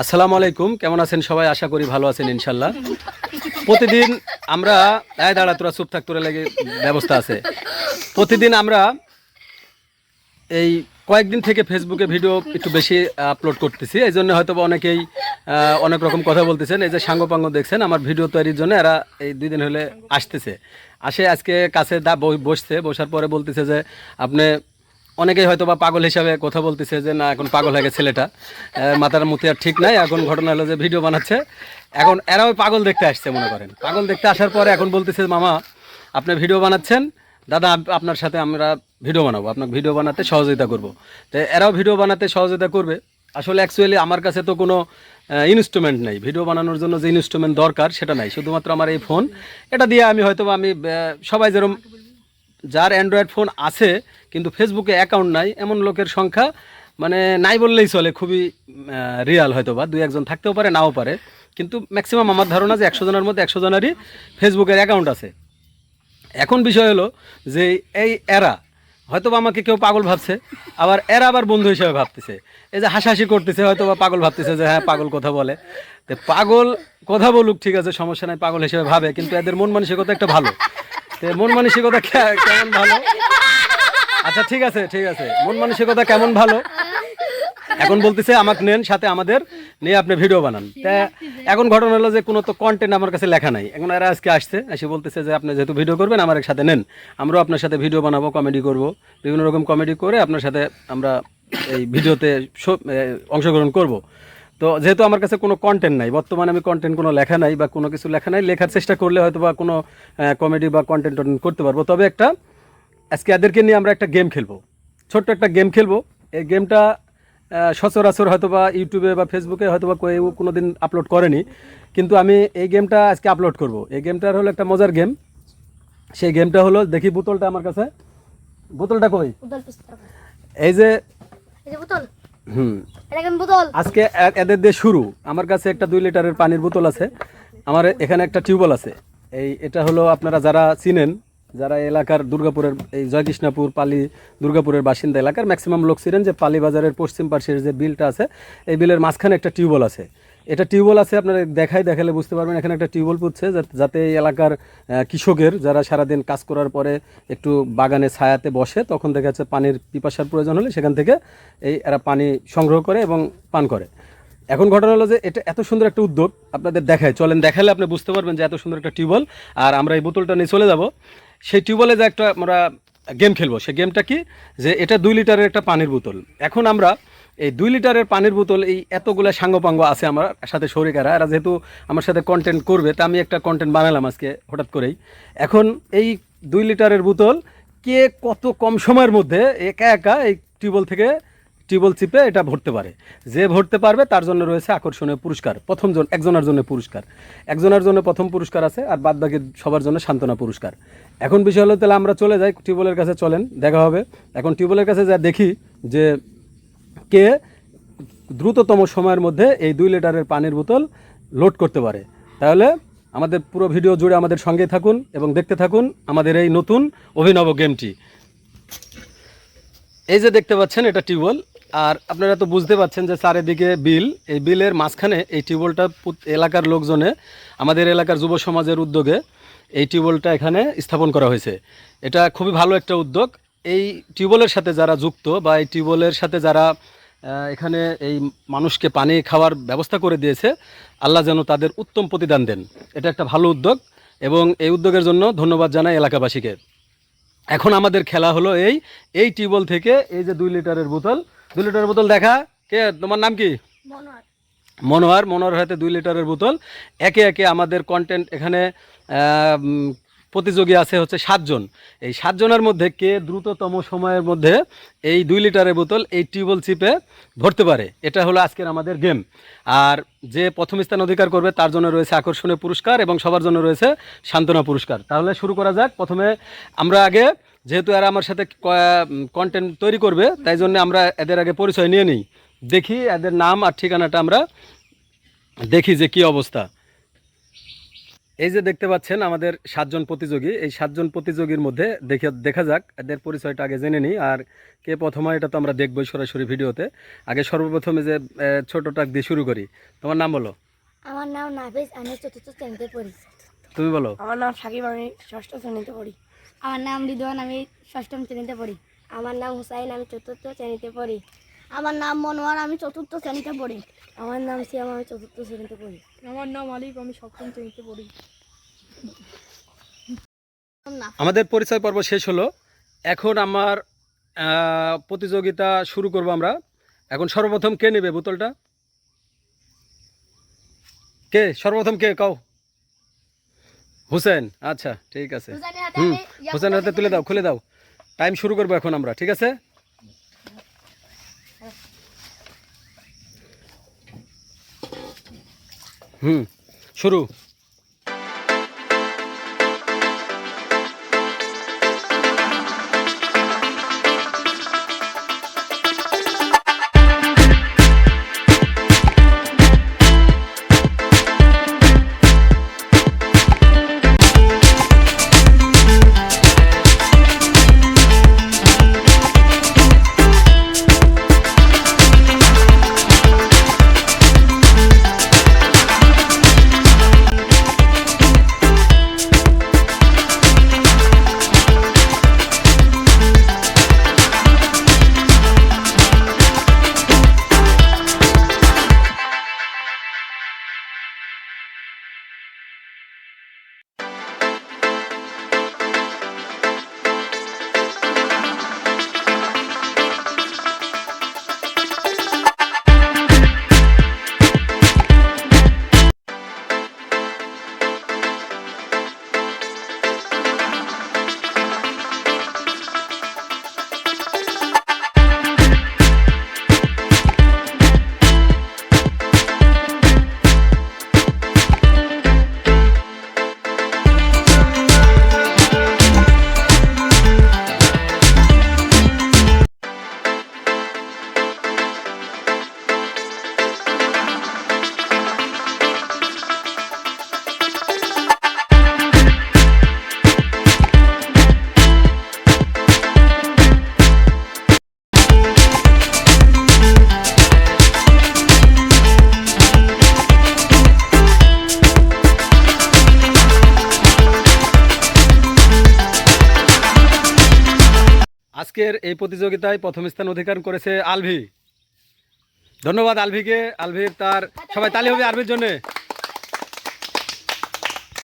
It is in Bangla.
আসসালামু আলাইকুম, কেমন আছেন সবাই? আশা করি ভালো আছেন, ইনশাল্লাহ। প্রতিদিন আমরা, এই দাঁড়া, তোরা চুপ থাক, তোরা লেগে ব্যবস্থা আছে। প্রতিদিন আমরা এই কয়েকদিন থেকে ফেসবুকে ভিডিও একটু বেশি আপলোড করতেছি। এই জন্য হয়তো অনেকেই অনেক রকম কথা বলতেছেন। এই যে সাঙ্গপাঙ্গ দেখছেন, আমার ভিডিও তৈরির জন্য এরা এই দুই দিন হলে আসতেছে। আসে আজকে কাছে দা বসছে, বসার পরে বলতেছে যে, আপনি অনেকেই হয়তো বা পাগল হিসাবে কথা বলতেছে যে, না, এখন পাগল হয়ে গেছে ছেলেটা। মাথার মধ্যে আর ঠিক নাই। এখন ঘটনা হলো যে, ভিডিও বানাচ্ছে। এখন এরাও পাগল দেখতে আসছে, মনে করেন। পাগল দেখতে আসার পরে এখন বলতেছে, মামা, আপনি ভিডিও বানাচ্ছেন। দাদা আপনার সাথে আমরা ভিডিও বানাবো। আপনাকে ভিডিও বানাতে সহযোগিতা করব। তো এরাও ভিডিও বানাতে সহযোগিতা করবে। আসলে অ্যাকচুয়ালি আমার কাছে তো কোনো ইনস্ট্রুমেন্ট নেই। ভিডিও বানানোর জন্য যে ইনস্ট্রুমেন্ট দরকার, সেটা নাই। শুধুমাত্র আমার এই ফোন এটা দিয়ে আমি হয়তো আমি সবাই যেরকম যার অ্যান্ড্রয়েড ফোন আছে, কিন্তু ফেসবুকে অ্যাকাউন্ট নাই, এমন লোকের সংখ্যা মানে নাই বললেই চলে, খুবই রিয়াল হয়তো বা দুই একজন থাকতেও পারে, নাও পারে। কিন্তু ম্যাক্সিমাম আমার ধারণা যে একশো জনের মধ্যে একশো জনেরই ফেসবুকের অ্যাকাউন্ট আছে। এখন বিষয় হলো যে এই এরা হয়তো বা আমাকে কেউ পাগল ভাবছে, আবার এরা আবার বন্ধু হিসেবে ভাবতেছে। এই যে হাসাহাসি করতেছে হয়তো বা পাগল ভাবতেছে যে হ্যাঁ পাগল কথা বলে। তো পাগল কথা বলুক, ঠিক আছে, সমস্যা নাই, পাগল হিসেবে ভাবে, কিন্তু এদের মন মানসিকতা একটা ভালো। মন মানসিকতা কেমন ভালো? আচ্ছা ঠিক আছে ঠিক আছে। মন মানসিকতা কেমন ভালো? এখন বলতেছে আমাকে নেন, সাথে আমাদের নিয়ে আপনি ভিডিও বানান। তা, এখন ঘটনা হলো যে কোনো তো কন্টেন্ট আমার কাছে লেখা নাই। এখন এরা আজকে আসছে, এসে বলতেছে যে আপনি যেহেতু ভিডিও করবেন, আমার সাথে নেন। আমরাও আপনার সাথে ভিডিও বানাবো কমেডি করব। বিভিন্ন রকম কমেডি করে আপনার সাথে আমরা এই ভিডিওতে অংশগ্রহণ করব। তো যেহেতু আমার কাছে কোনো কন্টেন্ট নাই বর্তমানে আমি কন্টেন্ট কোনো লেখা নাই বা কোনো কিছু লেখা নাই লেখার চেষ্টা করলে হয়তো বা কোনো কমেডি বা কন্টেন্ট করতে পারব। তবে একটা আজকে এদেরকে নিয়ে আমরা একটা গেম খেলব। ছোট্ট একটা গেম খেলব। এই গেমটা সচরাচর হয়তো বা ইউটিউবে বা ফেসবুকে হয়তো বা কেউ কোনো দিন আপলোড করেনি। কিন্তু আমি এই গেমটা আজকে আপলোড করব। এই গেমটার হলো একটা মজার গেম সেই গেমটা হলো দেখি বোতলটা আমার কাছে। বোতলটা কই? এই যে বোতল। হুম। আজকে এদের দিয়ে শুরু। আমার কাছে একটা দুই লিটারের পানির বোতল আছে। আমার এখানে একটা টিউবওয়েল আছে। এই এটা হলো আপনারা যারা চিনেন যারা এলাকার দুর্গাপুরের এই জয়কৃষ্ণপুর পালি দুর্গাপুরের বাসিন্দা এলাকার ম্যাক্সিমাম লোক ছিলেন যে পালি বাজারের পশ্চিম পাশের যে বিলটা আছে এই বিলের মাঝখানে একটা টিউবওয়েল আছে। এটা টিউবওয়েল আছে, আপনারা দেখাই দেখালে বুঝতে পারবেন। এখানে একটা টিউবওয়েল পুচ্ছে যাতে- এই এলাকার কৃষকের যারা সারাদিন কাজ করার পরে একটু বাগানে ছায়াতে বসে, তখন দেখা যাচ্ছে পানির পিপাসার প্রয়োজন হলে সেখান থেকে এই এরা পানি সংগ্রহ করে এবং পান করে। এখন ঘটনা হলো যে এটা এত সুন্দর একটা উদ্যোগ আপনাদের দেখায়। চলেন দেখালে আপনি বুঝতে পারবেন যে এত সুন্দর একটা টিউবওয়েল। আর আমরা এই বোতলটা নিয়ে চলে যাব। সেই টিউবওয়েলে যে একটা আমরা গেম খেলব। সে গেমটা কি? যে এটা দুই লিটারের একটা পানির বোতল। এখন আমরা এই দুই লিটারের পানির বোতল, এই এতগুলো সাঙ্গপাঙ্গ আছে আমার সাথে শরিকারা এরা। যেহেতু আমার সাথে কন্টেন্ট করবে, তা আমি একটা কন্টেন্ট বানালাম আজকে হঠাৎ করেই। এখন এই দুই লিটারের বোতল কে কত কম সময়ের মধ্যে একা একা এই টিউবওয়েল থেকে টিউবওয়েল চিপে এটা ভরতে পারে। যে ভরতে পারবে তার জন্য রয়েছে আকর্ষণীয় পুরস্কার। প্রথম জন একজনের জন্য পুরস্কার। একজনের জন্য প্রথম পুরস্কার আছে আর বাদ বাকি সবার জন্য সান্ত্বনা পুরস্কার। এখন বিষয় হলো তাহলে আমরা চলে যাই টিউবওয়েলের কাছে, চলেন, দেখা হবে। এখন টিউবওয়েলের কাছে যা দেখি যে কে দ্রুততম সময়ের মধ্যে এই দুই লিটারের পানির বোতল লোড করতে পারে। তাহলে আমাদের পুরো ভিডিও জুড়ে আমাদের সঙ্গে থাকুন এবং দেখতে থাকুন আমাদের এই নতুন অভিনব গেমটি। এই যে দেখতে পাচ্ছেন, এটা টিউবওয়েল। আর আপনারা তো বুঝতে পাচ্ছেন যে চারিদিকে বিল, এই বিলের মাঝখানে এই টিউবওয়েলটা এলাকার লোকজনে, আমাদের এলাকার যুব সমাজের উদ্যোগে এই টিউবওয়েলটা এখানে স্থাপন করা হয়েছে। এটা খুবই ভালো একটা উদ্যোগ। এই টিউবওয়েলের সাথে যারা যুক্ত বা এই টিউবওয়েলের সাথে যারা এখানে এই মানুষকে পানি খাওয়ার ব্যবস্থা করে দিয়েছে, আল্লাহ যেন তাদের উত্তম প্রতিদান দেন। এটা একটা ভালো উদ্যোগ এবং এই উদ্যোগের জন্য ধন্যবাদ জানাই এলাকাবাসীকে। এখন আমাদের খেলা হলো এই এই টিউবওয়েল থেকে এই যে দুই লিটারের বোতল দুই লিটারের বোতল দেখা। কে তোমার নাম কি? মনোহর মনোয়ার হাতে দুই লিটারের বোতল। একে একে আমাদের কন্টেন্ট এখানে প্রতিযোগী আছে হচ্ছে সাতজন। এই সাতজনের মধ্যে কে দ্রুততম সময়ের মধ্যে এই দুই লিটারের বোতল এই টিউবওয়েল চিপে ভরতে পারে? এটা হলো আজকের আমাদের গেম আর যে প্রথম স্থান অধিকার করবে তার জন্য রয়েছে আকর্ষণীয় পুরস্কার এবং সবার জন্য রয়েছে সান্ত্বনা পুরস্কার। তাহলে শুরু করা যাক। প্রথমে আমরা আগে যেহেতু এরা আমার সাথে কন্টেন্ট তৈরি করবে তাই জন্য আমরা এদের আগে পরিচয় নিয়ে নিই। দেখি এদের নাম আর ঠিকানাটা আমরা দেখি যে কি অবস্থা। এই যে দেখতে পাচ্ছেন আমাদের সাতজন প্রতিযোগী। এই সাতজন প্রতিযোগীর মধ্যে দেখে দেখা যাক এদের পরিচয়টা আগে জেনে নিই। আর কে প্রথম এটা তো আমরা দেখবই সরাসরি ভিডিওতে। আগে সর্বপ্রথমে যে আহ, ছোটটাক দিয়ে শুরু করি। তোমার নাম বলো। আমার নাম নাফিস আমি চতুর্থ শ্রেণীতে পড়ি। তুমি বলো। আমার নাম সাকিব আমি ষষ্ঠ শ্রেণীতে পড়ি। আমার নাম রিদওয়ান আমি ষষ্ঠম শ্রেণীতে পড়ি। আমার নাম হুসাইন আমি চতুর্থ শ্রেণীতে পড়ি। আমার নাম মনোয়ার আমি চতুর্থ শ্রেণীতে পড়ি। আমার নাম সিয়াম আমি চতুর্থ শ্রেণীতে পড়ি। আমার নাম আলিফ আমি সপ্তম শ্রেণীতে পড়ি। আমাদের পরিচয় পর্ব শেষ হলো। এখন আমার আহ, প্রতিযোগিতা শুরু করব আমরা। এখন সর্বপ্রথম কে নেবে বোতলটা? কে? সর্বপ্রথম কে? কও। হুসেন। আচ্ছা ঠিক আছে। হুম হোসেন হাতে তুলে দাও খুলে দাও। টাইম শুরু করব এখন আমরা ঠিক আছে? হুম শুরু। আজকের এই প্রতিযোগিতায় প্রথম স্থান অধিকার করেছে আলভি। ধন্যবাদ আলভিকে। আলভির তার, সবাই তালি হবে আলভির জন্য।